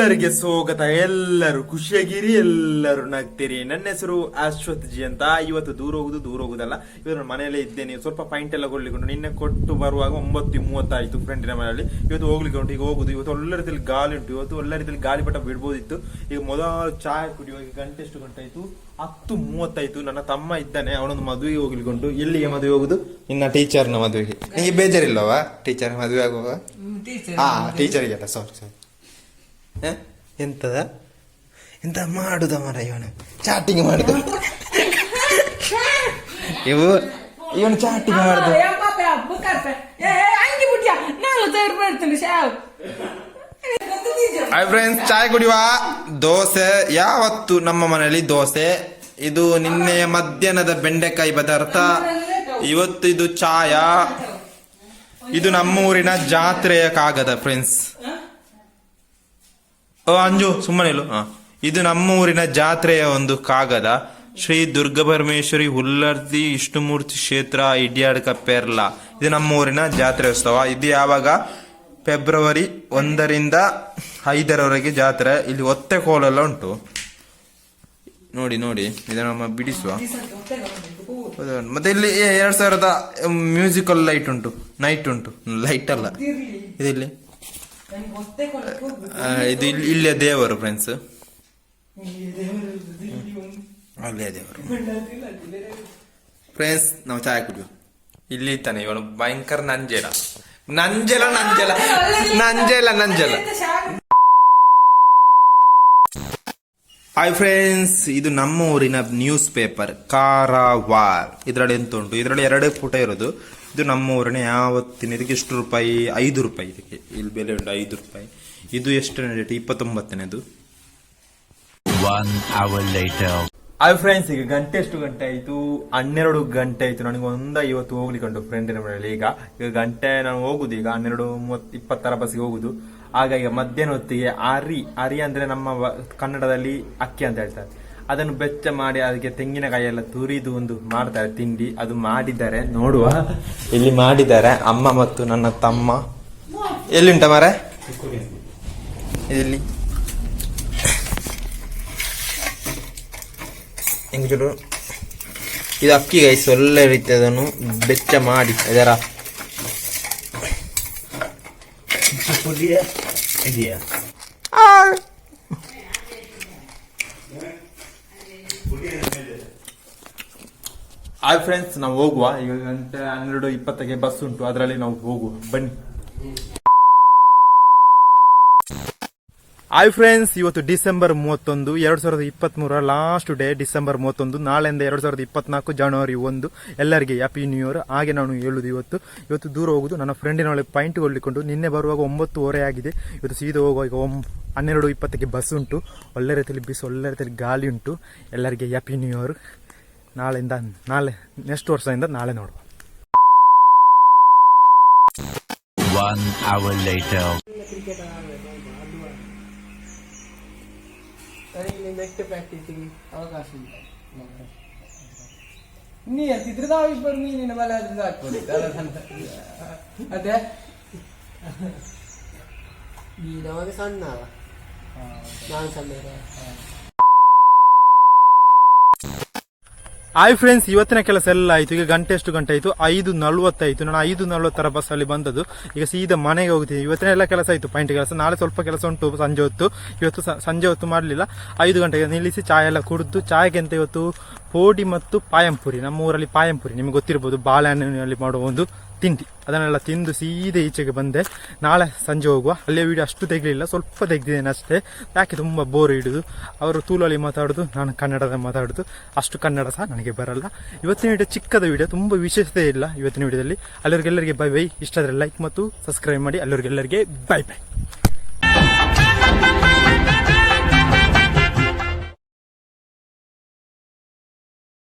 ಎಲ್ಲರಿಗೆ ಸ್ವಾಗತ. ಎಲ್ಲರೂ ಖುಷಿಯಾಗಿರಿ ಎಲ್ಲರೂ ನಗ್ತೀರಿ. ನನ್ನ ಹೆಸರು ಅಶ್ವಥ್ ಜಿ ಅಂತ. ಇವತ್ತು ದೂರ ಹೋಗುದು ದೂರ ಹೋಗುದಲ್ಲ. ಇವತ್ತು ಮನೆಯಲ್ಲೇ ಇದ್ದೇನೆ ಸ್ವಲ್ಪ ಪಾಯಿಂಟ್ ಎಲ್ಲ ಕೊಡ್ಲಿಕ್ಕೆ ನಿನ್ನೆ ಕೊಟ್ಟು ಬರುವಾಗ ಒಂಬತ್ತು ಮೂವತ್ತಾಯ್ತು ಫ್ರೆಂಡಿನ ಮನೆಯಲ್ಲಿ. ಇವತ್ತು ಹೋಗ್ಲಿಕ್ಕೆ ಉಂಟು ಈಗ ಹೋಗುದು. ಇವತ್ತು ಒಳ್ಳೆ ರೀತಿಯಲ್ಲಿ ಗಾಳಿ ಉಂಟು. ಇವತ್ತು ಒಳ್ಳೆ ರೀತಿಯಲ್ಲಿ ಗಾಳಿ ಪಟ ಬಿಡ್ಬೋದಿತ್ತು. ಈಗ ಮೊದಲು ಚಾಯ್ ಕುಡಿಯುವಾಗ ಗಂಟೆ ಎಷ್ಟು ಗಂಟೆ ಆಯ್ತು? ಹತ್ತು ಮೂವತ್ತಾಯ್ತು. ನನ್ನ ತಮ್ಮ ಇದ್ದಾನೆ. ಅವನೊಂದು ಮದುವೆಗೆ ಹೋಗ್ಲಿಕ್ಕೆ ಉಂಟು ಎಲ್ಲಿಗೆ ಮದುವೆ ಹೋಗುದು? ನಿನ್ನ ಟೀಚರ್ನ ಮದುವೆಗೆ. ನಿಮಗೆ ಬೇಜಾರಿಲ್ಲವಾ? ಟೀಚರ್ ಮದುವೆ ಆಗುವಾಗ? ಹಾ ಟೀಚರ್ಗೆಲ್ಲ ಸಾರಿ ಸಾರಿ? ಎಂತದ? ಎಂತ ಮಾಡುದ ಮರ ಇವನು? ಚಾಟಿಂಗ್ ಮಾಡುದು. ಇವು ಇವನು ಚಾಟಿಂಗ್ ಮಾಡುದು. ಐ. Eh, eh, ಫ್ರೆಂಡ್ಸ್ ಚಾಯ್ ಕುಡಿಯುವ. ದೋಸೆ ಯಾವತ್ತು ನಮ್ಮ ಮನೆಯಲ್ಲಿ ದೋಸೆ? ಇದು ನಿನ್ನೆಯ ಮಧ್ಯಾಹ್ನದ ಬೆಂಡೆಕಾಯಿ ಪದಾರ್ಥ. ಇವತ್ತು ಇದು ಚಾಯ. ಇದು ನಮ್ಮೂರಿನ ಜಾತ್ರೆಯ ಕಾಗದ ಫ್ರೆಂಡ್ಸ್ ಅಂಜು ಸುಮ್ಮನೆ ಇಲ್ಲು. ಇದು ನಮ್ಮ ಊರಿನ ಜಾತ್ರೆಯ ಒಂದು ಕಾಗದ. ಶ್ರೀ ದುರ್ಗಪರಮೇಶ್ವರಿ ಹುಲ್ಲರ್ತಿ ಇಷ್ಟಮೂರ್ತಿ ಕ್ಷೇತ್ರ ಇಡಿಯಾಡ್ಕ ಕಪ್ಪೆರ್ಲ ಇದು ನಮ್ಮ ಊರಿನ ಜಾತ್ರೆ ಉತ್ಸವ. ಇದು ಯಾವಾಗ? ಫೆಬ್ರವರಿ ಒಂದರಿಂದ ಐದರವರೆಗೆ ಜಾತ್ರೆ. ಇಲ್ಲಿ ಒತ್ತೆ ಕೋಲೆಲ್ಲ ಉಂಟು. ನೋಡಿ ನೋಡಿ. ಇದು ನಮ್ಮ ಬಿಡಿಸುವ. ಮತ್ತೆ ಇಲ್ಲಿ ಎರಡ್ ಸಾವಿರದ ಮ್ಯೂಸಿಕಲ್ ಲೈಟ್ ಉಂಟು. ನೈಟ್ ಉಂಟು. ಲೈಟ್ ಅಲ್ಲ. ಇದಿಲ್ಲಿ ಇದು ಇಲ್ಲಿ ಇಲ್ಲಿಯ ದೇವರು ಫ್ರೆಂಡ್ಸ್ ಅಲ್ಲೇ ದೇವರು ಫ್ರೆಂಡ್ಸ್ ನಾವು. ಚಾಯ್ ಕುಡಿಯು. ಇಲ್ಲಿ ತಾನೆ ಇವನು ಭಯಂಕರ ನಂಜೆಲ. ನಂಜೆಲ ನಂಜೆಲ. ನಂಜೆಲ ನಂಜೆಲ. ಹಾಯ್ ಫ್ರೆಂಡ್ಸ್ ಇದು ನಮ್ಮ ಊರಿನ ನ್ಯೂಸ್ ಪೇಪರ್ ಕಾರವಾರ್ ಇದರಲ್ಲಿ ಎಂತ ಉಂಟು ಇದರಲ್ಲಿ ಎರಡೇ ಪುಟ ಇರೋದು. ಇದು ನಮ್ಮ ಊರಿನ ಯಾವತ್ತಿನ ಇದಕ್ಕೆ ಎಷ್ಟು ರೂಪಾಯಿ? ಐದು ರೂಪಾಯಿ ಇದಕ್ಕೆ. ಇಲ್ಲಿ ಬೆಲೆ ಉಂಟು ಐದು ರೂಪಾಯಿ. ಇದು ಎಷ್ಟು ಡೇಟ್ ಇಪ್ಪತ್ತೊಂಬತ್ತನೇದು. ಹಾಯ್ ಫ್ರೆಂಡ್ಸ್ ಈಗ ಗಂಟೆ ಎಷ್ಟು ಗಂಟೆ ಆಯ್ತು? ಹನ್ನೆರಡು ಗಂಟೆ ಆಯ್ತು. ನನಗೆ ಒಂದ ಇವತ್ತು ಹೋಗ್ಲಿಕ್ಕೆ ಉಂಟು ಫ್ರೆಂಡಿನ ಮನೆಯಲ್ಲಿ. ಈಗ ಈಗ ಗಂಟೆ ನಾನು ಹೋಗುದು. ಈಗ ಹನ್ನೆರಡು ಮೂವತ್ತು ಇಪ್ಪತ್ತರ ಬಸ್ಗೆ ಹೋಗುದು. ಆಗ ಈಗ ಮಧ್ಯಾಹ್ನ ಹೊತ್ತಿಗೆ ಅರಿ ಅರಿ ಅಂದ್ರೆ ನಮ್ಮ ಕನ್ನಡದಲ್ಲಿ ಅಕ್ಕಿ ಅಂತ ಹೇಳ್ತಾರೆ. ಅದನ್ನು ಬೆಚ್ಚ ಮಾಡಿ ಅದಕ್ಕೆ ತೆಂಗಿನಕಾಯಿ ಎಲ್ಲ ತುರಿದು ಒಂದು ಮಾಡ್ತಾರೆ, ತಿಂಡಿ. ಅದು ಮಾಡಿದ್ದಾರೆ. ನೋಡುವ. ಇಲ್ಲಿ ಮಾಡಿದ್ದಾರೆ ಅಮ್ಮ ಮತ್ತು ನನ್ನ ತಮ್ಮ. ಎಲ್ಲಿಂಟ ಮರ? ಇಲ್ಲಿ. ಹೆಂಗ್ ಇದು ಅಕ್ಕಿ ಗೈಸ್ ಒಳ್ಳೆ ರೀತಿ ಅದನ್ನು ಬೆಚ್ಚ ಮಾಡಿ. ಅದರ ಹಾಯ್ ಫ್ರೆಂಡ್ಸ್ ನಾವು ಹೋಗುವ. ಈಗ ಗಂಟೆ ಹನ್ನೆರಡು ಇಪ್ಪತ್ತಕ್ಕೆ ಬಸ್ ಉಂಟು. ಅದರಲ್ಲಿ ನಾವು ಹೋಗುವ. ಬನ್ನಿ. ಹಾಯ್ ಫ್ರೆಂಡ್ಸ್ ಇವತ್ತು ಡಿಸೆಂಬರ್ ಮೂವತ್ತೊಂದು, ಎರಡ್ ಸಾವಿರದ ಇಪ್ಪತ್ತ್ ಮೂರರ ಲಾಸ್ಟ್ ಡೇ ಡಿಸೆಂಬರ್ ಮೂವತ್ತೊಂದು, ನಾಳೆಯಿಂದ ಎರಡ್ ಸಾವಿರದ ಇಪ್ಪತ್ನಾಲ್ಕು ಜನವರಿ ಒಂದು. ಎಲ್ಲರಿಗೆ ಹ್ಯಾಪಿ ನ್ಯೂ ಇಯರ್ ಹಾಗೆ ನಾನು ಹೇಳುದು ಇವತ್ತು. ಇವತ್ತು ದೂರ ಹೋಗುದು, ನನ್ನ ಫ್ರೆಂಡಿನ ಒಳಗೆ ಪಾಯಿಂಟ್ ಹೊಲಿಕೊಂಡು ನಿನ್ನೆ ಬರುವಾಗ ಒಂಬತ್ತುವರೆ ಆಗಿದೆ. ಇವತ್ತು ಸೀದಾ ಹೋಗುವ ಈಗ ಹನ್ನೆರಡು ಇಪ್ಪತ್ತಕ್ಕೆ ಬಸ್ ಉಂಟು. ಒಳ್ಳೆ ರೀತಿಯಲ್ಲಿ ಬಿಸಿ, ಒಳ್ಳೆ ರೀತಿಯಲ್ಲಿ ಗಾಳಿ ಉಂಟು. ಎಲ್ಲರಿಗೆ ಹ್ಯಾಪಿ ನ್ಯೂ ಇಯರ್ ನಾಳೆಯಿಂದ, ನಾಳೆ ನೆಕ್ಸ್ಟ್ ವರ್ಷದಿಂದ ನಾಳೆ ನೋಡುವ. One hour later. ನನಗೆ ನೆಕ್ಸ್ಟ್ ಪ್ರಾಕ್ಟೀಸಿಗೆ ಅವಕಾಶ ಇಲ್ಲ ನೀ ಅಂತಿದ್ರೆ ನಾವಿಬ್ಬರು ಮೀನಿನ ಬಲ ಆದ್ರೆ ಸಾಕ್ಬೋದು ಅದೇ ನೀನವಾಗ ಸಣ್ಣ ಅವ ನಾನು ಸಣ್ಣ ಹಾಯ್ ಫ್ರೆಂಡ್ಸ್ ಇವತ್ತಿನ ಕೆಲಸ ಎಲ್ಲ ಆಯ್ತು. ಈಗ ಗಂಟೆ ಎಷ್ಟು ಗಂಟೆ ಆಯ್ತು? ಐದು ನಲ್ವತ್ತಾಯ್ತು ನಾನು ಐದು ನಲ್ವತ್ತರ ಬಸ್ ಅಲ್ಲಿ ಬಂದದ್ದು. ಈಗ ಸೀದಾ ಮನೆಗೆ ಹೋಗ್ತೀನಿ. ಇವತ್ತಿನ ಎಲ್ಲ ಕೆಲಸ ಆಯ್ತು ಪಾಯಿಂಟ್ ಕೆಲಸ ನಾಳೆ ಸ್ವಲ್ಪ ಕೆಲಸ ಉಂಟು ಸಂಜೆ ಹೊತ್ತು. ಇವತ್ತು ಸಂಜೆ ಹೊತ್ತು ಮಾಡಲಿಲ್ಲ. ಐದು ಗಂಟೆಗೆ ನಿಲ್ಲಿಸಿ ಚಾಯ್ ಎಲ್ಲ ಕುಡಿದು ಚಾಯ್ಗೆ ಅಂತ ಇವತ್ತು ಪೋಡಿ ಮತ್ತು ಪಾಯಂಪುರಿ. ನಮ್ಮ ಊರಲ್ಲಿ ಪಾಯಂಪುರಿ. ನಿಮ್ಗೆ ಗೊತ್ತಿರ್ಬೋದು ಬಾಳೆಹಣ್ಣಿನಲ್ಲಿ ಮಾಡುವ ಒಂದು ತಿಂಡಿ. ಅದನ್ನೆಲ್ಲ ತಿಂದು ಸೀದೆ ಈಚೆಗೆ ಬಂದೆ. ನಾಳೆ ಸಂಜೆ ಹೋಗುವ. ಅಲ್ಲೇ ವಿಡಿಯೋ ಅಷ್ಟು ತೆಗಲಿಲ್ಲ. ಸ್ವಲ್ಪ ತೆಗೆದಿದ್ದೇನೆ ಅಷ್ಟೇ. ಯಾಕೆ ತುಂಬ ಬೋರ್ ಹಿಡಿದು. ಅವರು ತೂಲಲ್ಲಿ ಮಾತಾಡೋದು, ನಾನು ಕನ್ನಡದ ಮಾತಾಡೋದು. ಅಷ್ಟು ಕನ್ನಡ ಸಹ ನನಗೆ ಬರಲ್ಲ. ಇವತ್ತಿನ ವಿಡಿಯೋ ಚಿಕ್ಕದ ವಿಡಿಯೋ ತುಂಬ ವಿಶೇಷತೆ ಇಲ್ಲ ಇವತ್ತಿನ ವಿಡಿಯೋದಲ್ಲಿ ಅಲ್ಲಿವರಿಗೆಲ್ಲರಿಗೆ ಬೈ ಬೈ ಇಷ್ಟಾದರೆ ಲೈಕ್ ಮತ್ತು ಸಬ್ಸ್ಕ್ರೈಬ್ ಮಾಡಿ. ಅಲ್ಲಿವರಿಗೆಲ್ಲರಿಗೆ ಬೈ ಬೈ